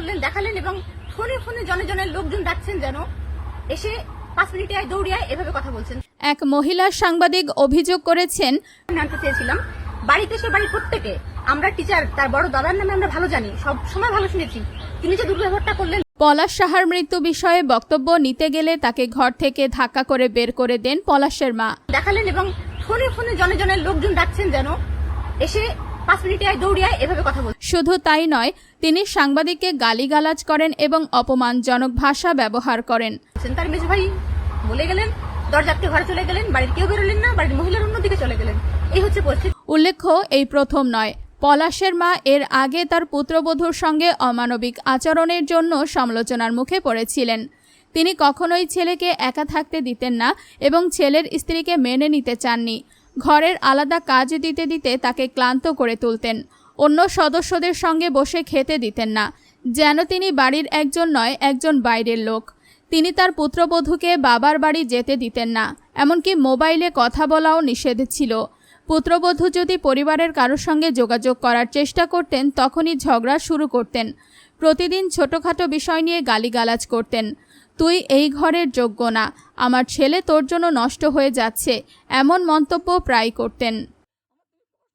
করলেন দেখালেন এবং ফোনে ফোনে জনে জনের লোকজন ডাকছেন যেন এসে পাঁচ মিনিটে আয় দৌড়িয়ে এভাবে কথা বলছেন। এক মহিলা সাংবাদিক অভিযোগ করেছেন জানতে চেয়েছিলাম বাড়িতে এসে বাড়ির প্রত্যেকে আমরা টিচার তার বড় দাদার নামে আমরা ভালো জানি সব সময় ভালো শুনেছি। তিনি যে দুর্ব্যবহারটা করলেন পলাশ সাহার মৃত্যু বিষয়ে বক্তব্য নিতে গেলে তাকে ঘর থেকে ধাক্কা করে বের করে দেন পলাশের মা দেখালেন এবং ফোনে ফোনে জনে জনের লোকজন ডাকছেন যেন এসে পাঁচ মিনিটে এভাবে কথা শুধু তাই নয় তিনি সাংবাদিককে গালিগালাজ করেন এবং অপমানজনক ভাষা ব্যবহার করেন। তার মেজ ভাই বলে গেলেন দরজাতে ঘরে চলে গেলেন বাড়ির কেউ বেরোলেন না বাড়ির মহিলার অন্যদিকে চলে গেলেন। এই হচ্ছে পরিস্থিতি। উল্লেখ্য এই প্রথম নয়। পলাশের মা এর আগে তার পুত্রবধূর সঙ্গে অমানবিক আচরণের জন্য সমালোচনার মুখে পড়েছিলেন। তিনি কখনোই ছেলেকে একা থাকতে দিতেন না এবং ছেলের স্ত্রীকে মেনে নিতে চাননি। ঘরের আলাদা কাজ দিতে দিতে তাকে ক্লান্ত করে তুলতেন। অন্য সদস্যদের সঙ্গে বসে খেতে দিতেন না। যেন তিনি বাড়ির একজন নয়, একজন বাইরের লোক। তিনি তার পুত্রবধূকে বাবার বাড়ি যেতে দিতেন না, এমনকি মোবাইলে কথা বলাও নিষেধ ছিল। পুত্রবধূ যদি পরিবারের কারোর সঙ্গে যোগাযোগ করার চেষ্টা করতেন, তখনই ঝগড়া শুরু করতেন। প্রতিদিন ছোটোখাটো বিষয় নিয়ে গালিগালাজ করতেন। তুই এই ঘরের যোগ্য না। আমার ছেলে তোর জন্য নষ্ট হয়ে যাচ্ছে, এমন মন্তব্য প্রায় করতেন।